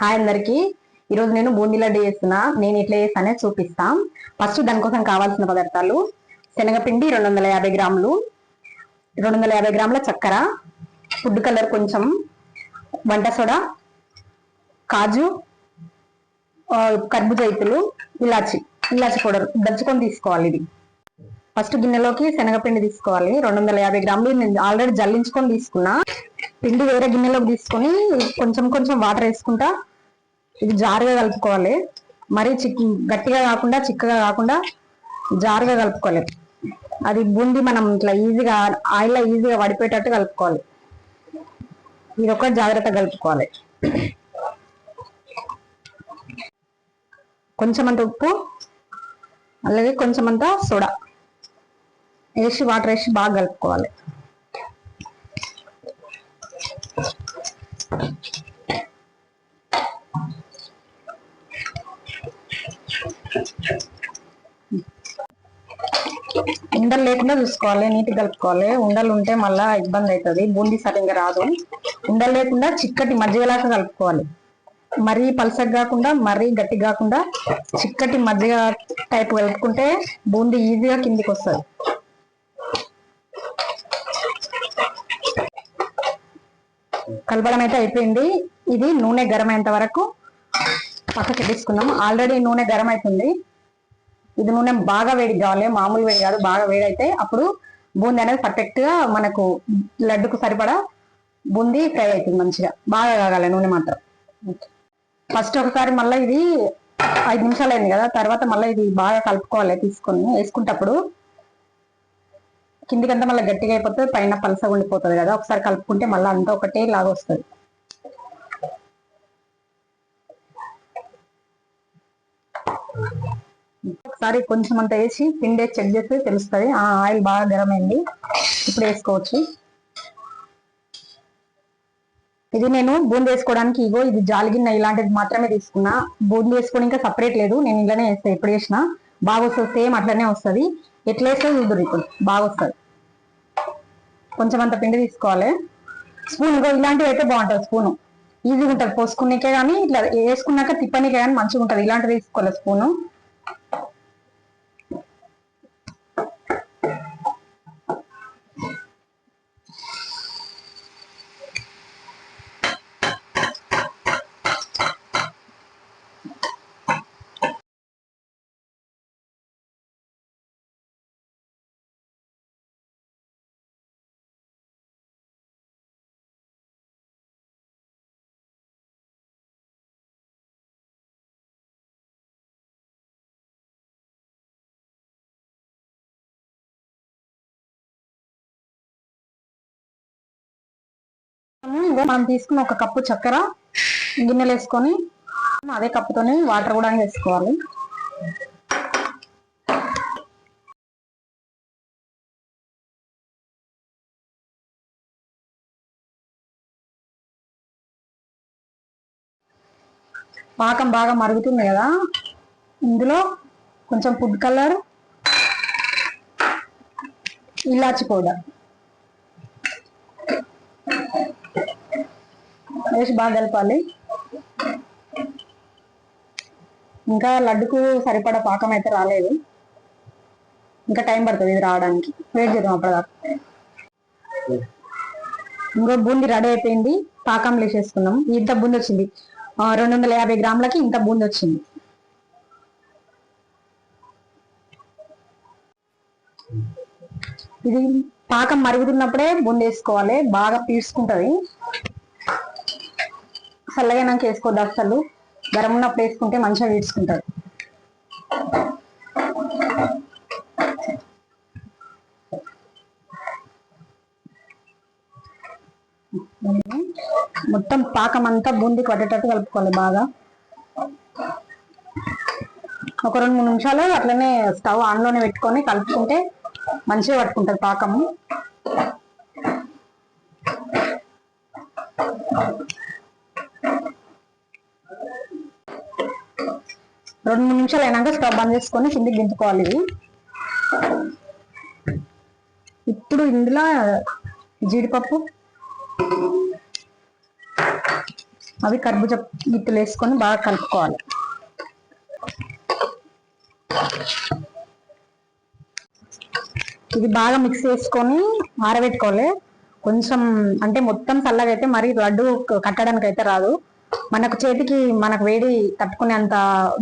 Hi అందరికి. ఈరోజు నేను బూందీ లడ్డు చేస్తున్నా నేను ఎట్లా చేస్తానే చూపిస్తాం. ఫస్ట్ దానికోసం కావాల్సిన పదార్థాలు. శనగపిండి రెండు వందల యాభై గ్రాములు. రెండు వందల యాభై గ్రాముల చక్కెర. ఫుడ్ కలర్ కొంచెం వంట సోడా కాజు కర్బుజైతులు కర్బూజ ఇలాచి. ఇలాచి పౌడర్. దంచుకొని తీసుకోవాలి ఇది. ఫస్ట్ గిన్నెలోకి శనగపిండి తీసుకోవాలి. రెండు వందల యాభై గ్రాములు నేను ఆల్రెడీ జల్లించుకొని తీసుకున్నా. పిండి వేరే గిన్నెలోకి తీసుకొని కొంచెం కొంచెం వాటర్ వేసుకుంటా. ఇది జారుగా కలుపుకోవాలి. మరీ చిక్ గట్టిగా కాకుండా చిక్కగా కాకుండా జారుగా కలుపుకోవాలి. అది బూంది మనం ఇట్లా ఈజీగా ఆయిల్లో ఈజీగా వడిపోయేటట్టు కలుపుకోవాలి. ఇది ఒక జాగ్రత్త కలుపుకోవాలి. కొంచెం అంత ఉప్పు అలాగే కొంచెం అంత సోడా. వేసి వాటర్ వేసి బాగా కలుపుకోవాలి. ఉండలు లేకుండా చూసుకోవాలి నీట్గా కలుపుకోవాలి. ఉండలు ఉంటే మళ్ళీ ఇబ్బంది అవుతుంది బూందీ సరిగ్గా రాదు. ఉండలు లేకుండా చిక్కటి మజ్జిగలాగా కలుపుకోవాలి. మరీ పలసగా కాకుండా మరీ గట్టి కాకుండా చిక్కటి మజ్జిగ టైప్ కలుపుకుంటే బూందీ ఈజీగా కిందికి వస్తుంది. కలపడం అయితే అయిపోయింది. ఇది నూనె గరం అయ్యేంత వరకు పక్కకి తీసుకుందాం ఆల్రెడీ నూనె గరం అవుతుంది ఇది నూనె బాగా వేడి కావాలి. మామూలు వేడి కాదు బాగా వేడి అయితే అప్పుడు బూందీ అనేది పర్ఫెక్ట్గా మనకు లడ్డుకు సరిపడా బూందీ ఫ్రై అవుతుంది మంచిగా. బాగా కాగాలి నూనె మాత్రం. ఫస్ట్ ఒకసారి మళ్ళీ ఇది ఐదు నిమిషాలు అయింది కదా తర్వాత మళ్ళీ ఇది బాగా కలుపుకోవాలి తీసుకొని వేసుకుంటప్పుడు కిందికంతా మళ్ళీ గట్టిగా అయిపోతే పైన పలసగా ఉండిపోతుంది కదా ఒకసారి కలుపుకుంటే మళ్ళీ అంతా ఒకటే లాగా వస్తుంది. ఒకసారి కొంచెం అంత వేసి పిండి వేసి చెక్ చేస్తే తెలుస్తుంది. ఆ ఆయిల్ బాగా గరం అయింది ఇప్పుడు వేసుకోవచ్చు. ఇది నేను బూంది వేసుకోవడానికి ఇగో ఇది జాలిగిన్న ఇలాంటిది మాత్రమే తీసుకున్నా. బూంది వేసుకొని ఇంకా సపరేట్ లేదు. నేను ఇలానే వేస్తాను ఎప్పుడు వేసినా బాగా వస్తుంది సేమ్ అట్లనే వస్తుంది. ఎట్లా వేస్తే చూద్దరు ఇప్పుడు? బాగా వస్తుంది కొంచెం అంత పిండి తీసుకోవాలి. స్పూన్ ఇలాంటివి అయితే బాగుంటుంది స్పూను. ఈజీగా ఉంటుంది. పోసుకునేకే కానీ ఇట్లా వేసుకున్నాక తిప్పనికే కానీ మంచిగా ఉంటుంది ఇలాంటివి తీసుకోవాలి స్పూను. ఇగో మనం తీసుకున్న ఒక కప్పు చక్కెర గిన్నెలు వేసుకొని అదే కప్పుతోనే వాటర్ కూడా వేసుకోవాలి. పాకం బాగా మరుగుతుంది కదా. ఇందులో కొంచెం ఫుడ్ కలర్ ఇలాచి పౌడర్. వేసి బాగా కలపాలి. ఇంకా లడ్డుకు సరిపడా పాకం అయితే రాలేదు. ఇంకా టైం పడుతుంది ఇది రావడానికి. వెయిట్ చేద్దాం అప్పటిదాకా. ఇంకో బూంది రెడీ అయిపోయింది. పాకం వేసేసుకున్నాం ఇంత బూంది వచ్చింది. ఆ, రెండు వందల యాభై గ్రాములకి ఇంత బూంది వచ్చింది. ఇది పాకం మరుగుతున్నప్పుడే బూంది వేసుకోవాలి. బాగా పీడ్చుకుంటది చల్లగా వేసుకోవద్దు అసలు గరం ఉన్నప్పుడు వేసుకుంటే మంచిగా వీడ్చుకుంటారు మొత్తం పాకం అంతా బూందీకి పట్టేటట్టు కలుపుకోవాలి బాగా. ఒక రెండు మూడు నిమిషాలు అట్లనే స్టవ్ ఆన్లోనే పెట్టుకొని కలుపుకుంటే మంచిగా పట్టుకుంటుంది పాకము. రెండు మూడు నిమిషాలు అయినాక స్టవ్ బంద్ చేసుకొని కిందికి దింపుకోవాలి ఇవి ఇప్పుడు ఇందులో జీడిపప్పు అవి కర్బూజ గిత్తులు వేసుకొని బాగా కలుపుకోవాలి. ఇది బాగా మిక్స్ చేసుకొని ఆరబెట్టుకోవాలి. కొంచెం అంటే మొత్తం చల్లగా అయితే మరి లడ్డు కట్టడానికి అయితే రాదు. మనకు చేతికి మనకు వేడి తట్టుకునేంత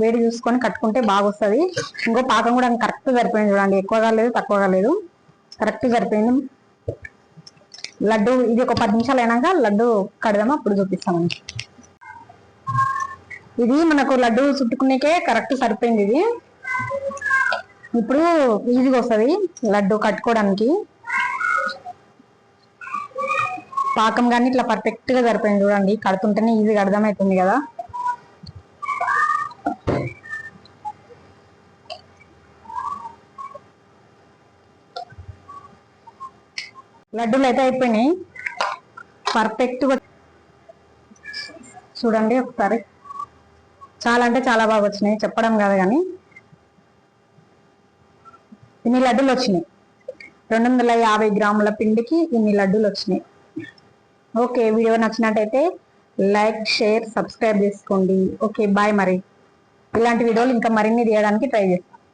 వేడి చూసుకొని కట్టుకుంటే బాగా వస్తుంది ఇంకో పాకం కూడా కరెక్ట్ సరిపోయింది చూడండి. ఎక్కువగా లేదు తక్కువగా లేదు. కరెక్ట్ సరిపోయింది. లడ్డు ఇది ఒక పది నిమిషాలు అయినాక లడ్డు కడదామా అప్పుడు చూపిస్తాము ఇది మనకు లడ్డు చుట్టుకునేకే కరెక్ట్ సరిపోయింది ఇది. ఇప్పుడు ఈజీగా వస్తుంది లడ్డు కట్టుకోవడానికి. పాకం కానీ ఇట్లా పర్ఫెక్ట్గా సరిపోయింది చూడండి. కడుతుంటేనే ఈజీగా అర్థమవుతుంది కదా. లడ్డూలు అయితే అయిపోయినాయి. పర్ఫెక్ట్గా చూడండి ఒకసారి. చాలా అంటే చాలా బాగా వచ్చినాయి. చెప్పడం కాదు కానీ. ఇన్ని లడ్డూలు వచ్చినాయి. రెండు వందల యాభై గ్రాముల పిండికి ఇన్ని లడ్డూలు వచ్చినాయి. ఓకే వీడియో నచ్చినట్టయితే లైక్ షేర్ సబ్స్క్రైబ్ చేసుకోండి. ఓకే బాయ్ మరి. ఇలాంటి వీడియోలు ఇంకా మరిన్ని తీయడానికి ట్రై చేస్తాను